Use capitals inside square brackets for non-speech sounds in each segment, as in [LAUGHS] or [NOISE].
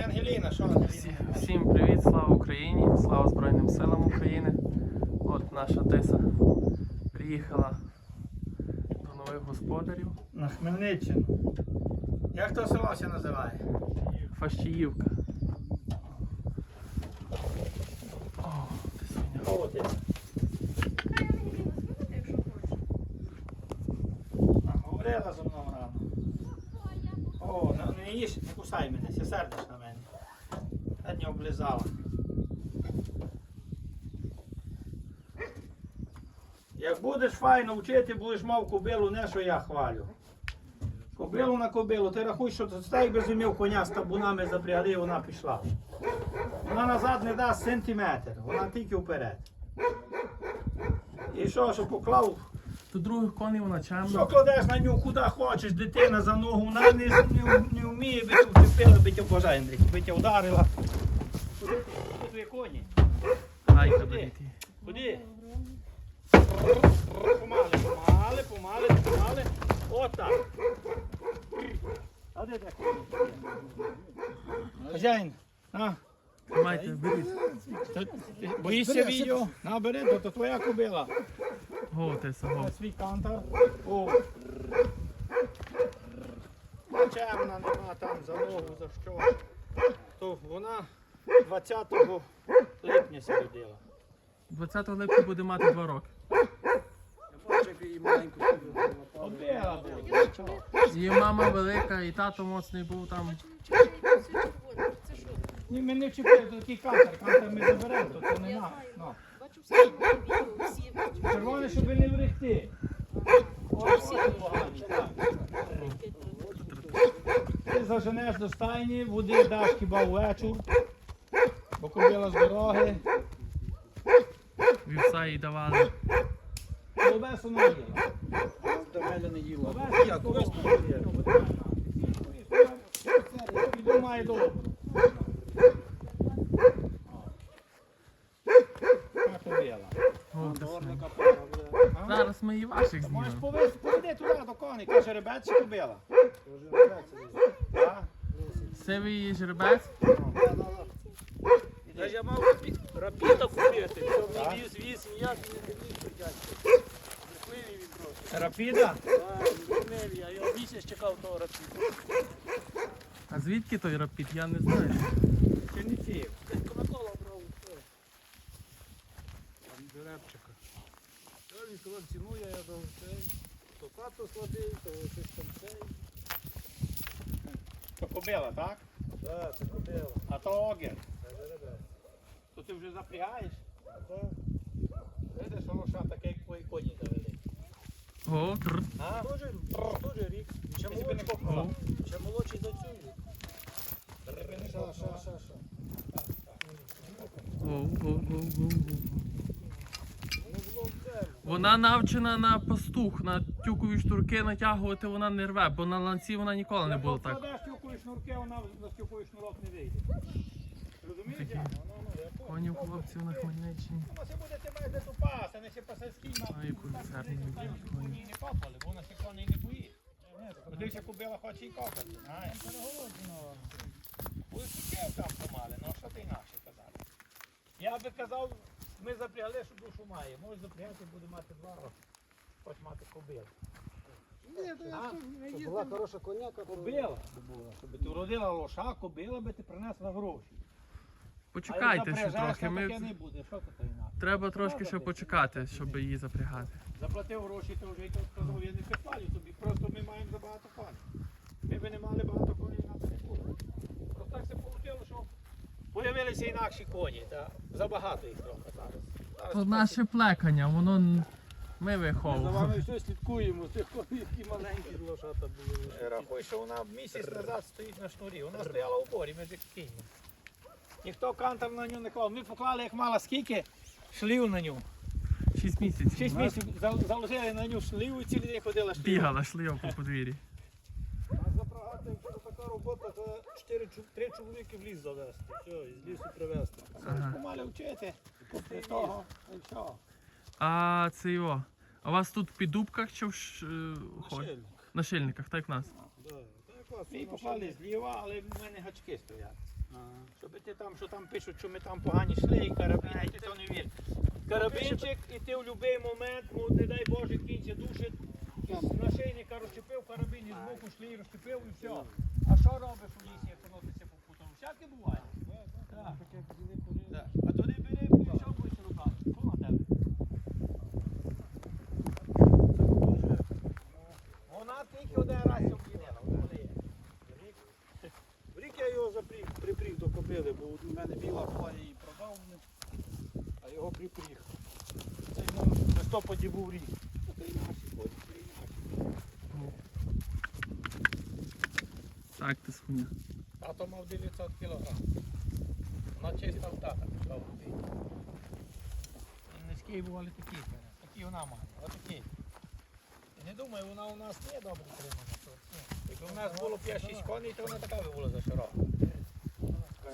ти Ангеліна, що Ангеліна? Всім привіт, слава Україні, слава Збройним силам України. От наша Тиса приїхала до нових господарів. На Хмельниччину. Як то село ще називає? Фащіївка. О, ти свиня. О, Говорила зо мною рано. О, не, не їж, не кусай мене, ся сердиш облизала. Як будеш файно вчити, будеш мав кобилу, не що я хвалю. Кобилу на кобилу, ти рахуй, що так би зумів коня з табунами запрягли, і вона пішла. Вона назад не дасть сантиметр, вона тільки вперед. І що, що поклав, До других коней вона що кладеш на нього куди хочеш, дитина за ногу, вона не, не, не вміє, би вчепила, би тебе бажає, би тебе ударила. Ти? Твої коні? Ай, треба. Куди? Помали, помали, помали, помали. Отак. А де де коні? Хазяїн, на. Тримайте, беріть. Боїшся відео? На, бери, то, то твоя кобила. Го, Тиса, го. Ось свій кантар. О. Чемна нема там за ногу, за що. То вона 20 липня ся родила. 20 липня буде мати 2 роки. Її мама велика і тато моцний був там. Ні, ми не вчепили, то такий кантар. Кантар ми заберемо, то це нема. Ну. Бачу, всі біло, всі Червоне, щоб не врехти. Ти заженеш до стайні, води даш хіба ввечір, бо кобила з дороги, Вівса їй давали. Колбесу не їла. До мене не їла. Колбесу не їла. Піду має. А? Зараз ми і ваших Можеш знімемо. повести, поведи туди до коней, каже жеребець чи кобила. Сивий жеребець. Та я мав рапі- рапіта купити, Так. мені віз, віз, ніяк не міг притягти. Він трохи. Рапіда? Так, брехливий, я його місяць чекав того рапіта. А звідки той рапід? Я не знаю. Чернівців. Десь Кока-Кола брав. Там жеребчика. Я він сказав, цінує, я дав цей. То тато слабий, то щось там цей. То кобила, так? Так, це купила. А то огір. Це жеребець. То ти вже запрягаєш? Так. Видиш, воно ще таке, як твої коні завели. Го, трр. А? Теж, теж рік. Ще не молодший, кохав. ще молодший за цю рік. Ша, Ша, ша, ша. Воно було в. Вона навчена на пастух, на тюкові штурки натягувати вона не рве, бо на ланці вона ніколи не була так. Покладеш тюкові шнурки, вона на тюковий шнурок не вийде. Як? Воно, ну, понял. Конів хлопців на Хмельниччині. Вона ще буде тебе де тупаса, не ще А яку гарну люблять коні. Коні не копали, бо вона ще коней не боїть. Дивися, кубила хоче і копати, знаєш. Ви шуків там помали, ну що ти інакше казати? Я би казав, ми запрягли, що душу має. Може запрягати, буде мати два роки. Хоч мати кобилу. Ні, то я А? скажу, їздив. була хороша коняка, то Кобила щоб ти вродила лоша, кобила би ти принесла гроші. Почекайте ще трохи. таке не буде. Що то інакше? треба трошки ще почекати, щоб її запрягати. Заплатив гроші, то вже і то сказав, я не підпалю тобі. Просто ми маємо забагато коней. Ми б не мали багато коней, нас не було. Просто так це вийшло, що появилися інакші коні. Та забагато їх трохи зараз. зараз То наше плекання, воно ми Ми за вами все слідкуємо, тих коней, які маленькі лошата були. Е, Рахуй, що вона місяць назад стоїть на шнурі. Вона стояла у борі ми між кіньми. Ніхто кантар на нього не клав. Ми поклали, як мала скільки шлів на нього. Шість місяців. Шість місяців зал- заложили на нього шлів і цілий день ходила шлів. Бігала шлейок по подвір'ї. А запрагати, якщо така робота, то чотири, чу- три чоловіки в ліс завести. Все, із лісу привезти. Ага. Мали вчити. Після того, і все. А це його. А у вас тут під дубках чи в ш... е, хо- на шильниках, так як в нас? Да. Та як вас, Ми воно поклали зліва, але в мене гачки стоять. Щоб ти там, що там пишуть, що ми там погані йшли, і карабін, і ти то не вір. Карабінчик, і ти в будь-який момент, ну, не дай Боже, кінці душить, з нашийника розчепив карабін, і з боку йшли, і розчепив, і все. А що робиш у лісі, як воно ти по путом? Всяке буває. Так. Так. А тоді бери, і що будеш? Що на тебе? Вона тільки один раз об'їдала, коли є. В рік я його запріг, припріг бо у мене біла була, я її продав, а його припріг. Це йому в листопаді був рік. Так, ти свиня. Тато мав 900 кілограм. Вона чиста втата пішла в бій. Низькі бували такі, такі вона має, отакі. Не думаю, вона у нас не добре тримана. що. Якби у нас було 5-6 коней, то вона така би була за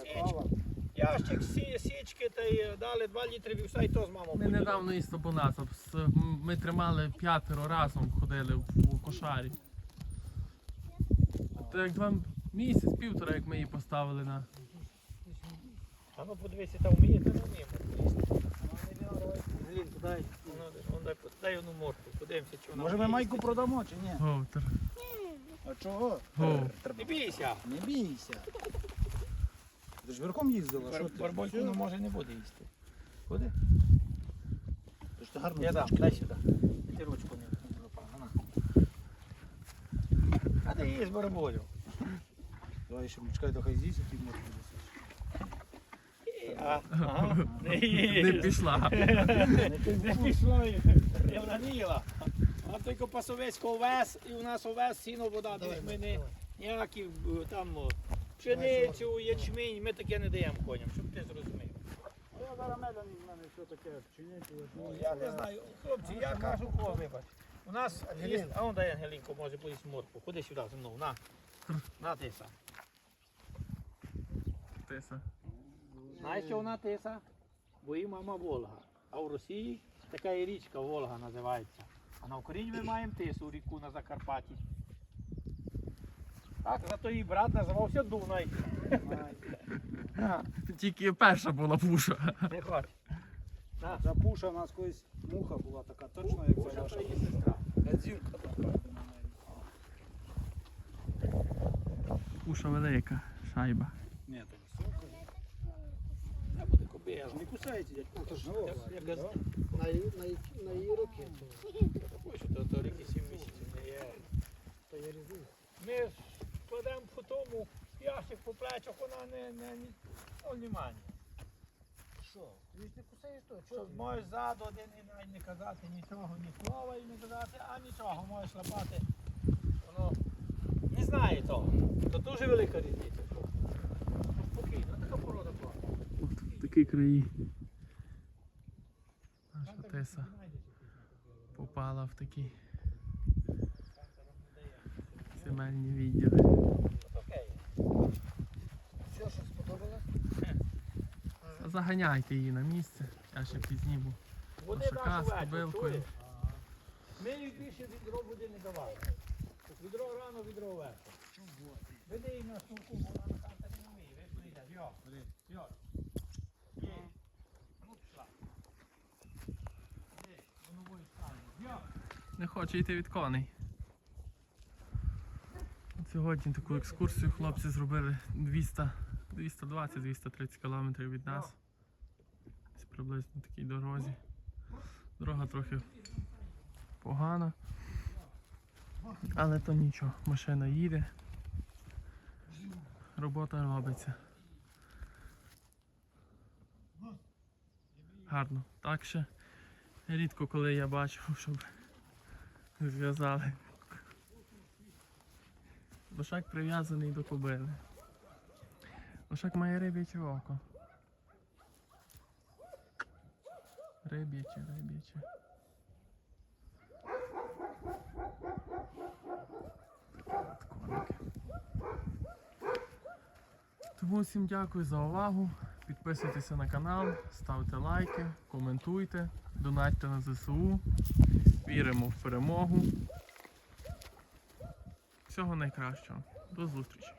широка. Ящик, сі, січки та й дали 2 літри вівса і то з мамою. Ми недавно із Табунаса. Ми тримали п'ятеро разом ходили в у кошарі. То як два місяць, півтора, як ми її поставили на. А ну подивися, там вміє, та не вміє морку. Дай. Ну, дай, дай одну морку, подивимося, чи вона Може ми вміє майку їсти. продамо чи ні? А чого? Го. Не бійся. Не бійся. Ти ж верхом їздила, що ти? Барбольку ну, може не буде їсти. Куди? Ти ж ти гарно Я дам, дай сюди. Ти ручку не. А ти їсть барболю. Давай ще чекай, то хай з'їсть, а ти можеш. А, ага, не Не їсть. пішла. [LAUGHS] Не пішло, і вона не їла. А тільки пасовецько овес, і у нас овес, сіно, вода, десь ми не ніякі е, там пшеницю, ячмінь, ми таке не даємо коням, щоб ти зрозумів. Я зараз медом в мене все таке. Ну, Я не знаю, хлопці, я кажу, о, вибач. У нас є, а он дай Ангелінко, може поїсть морку. Ходи сюди зі мною, на. На тиса. Тиса. Знаєш, що вона тиса? Бо її мама Волга. А в Росії така є річка Волга називається. А на Україні ми маємо тису ріку на Закарпатті. Так, зато її брат називався Дунай. Тільки перша була пуша. Не хоч. На, Ця пуша у нас колись муха була така, точно як ця ваша. Гадзінка така. Пуша велика. Шайба. Ні, то висока. Це буде. Не дядько. То ж Я- я газ- На, її- на, її- на її роки, то, Такої, то, ріки 7 місяців не є. то. Ми кладемо по тому ящик по плечах, вона не, не, не, ну, немає. Що? Ти ж не кусаєш то? Що можеш ззаду один і навіть не казати нічого, ні слова і не казати, а нічого, можеш лапати. Воно не знає того. То дуже велика різниця. Спокійно, така порода була. От такі краї. Наша тиса попала в такі земельні відділи. Сподобалось? Заганяйте її на місце. Я ще пізні був. Вони нашу з кобилкою. Ми їй більше відро води не давали. Відро рано, відро вверху. Веди її на снурку, бо вона на карта не вміє. Ви прийде. Йо, йо. Є. Ну, пішла. Йо. Не хоче йти від коней. Сьогодні таку екскурсію хлопці зробили 200, 220-230 кілометрів від нас. Десь приблизно на такій дорозі. Дорога трохи погана. Але то нічого, машина їде. Робота робиться. Гарно. Так ще рідко коли я бачу, [LAUGHS] щоб зв'язали. Лошак прив'язаний до кобили. Лошак має риб'яче око. Риб'яче, риб'яче. Тому всім дякую за увагу. Підписуйтеся на канал, ставте лайки, коментуйте, донатьте на ЗСУ. Віримо в перемогу. Всього найкращого. До зустрічі!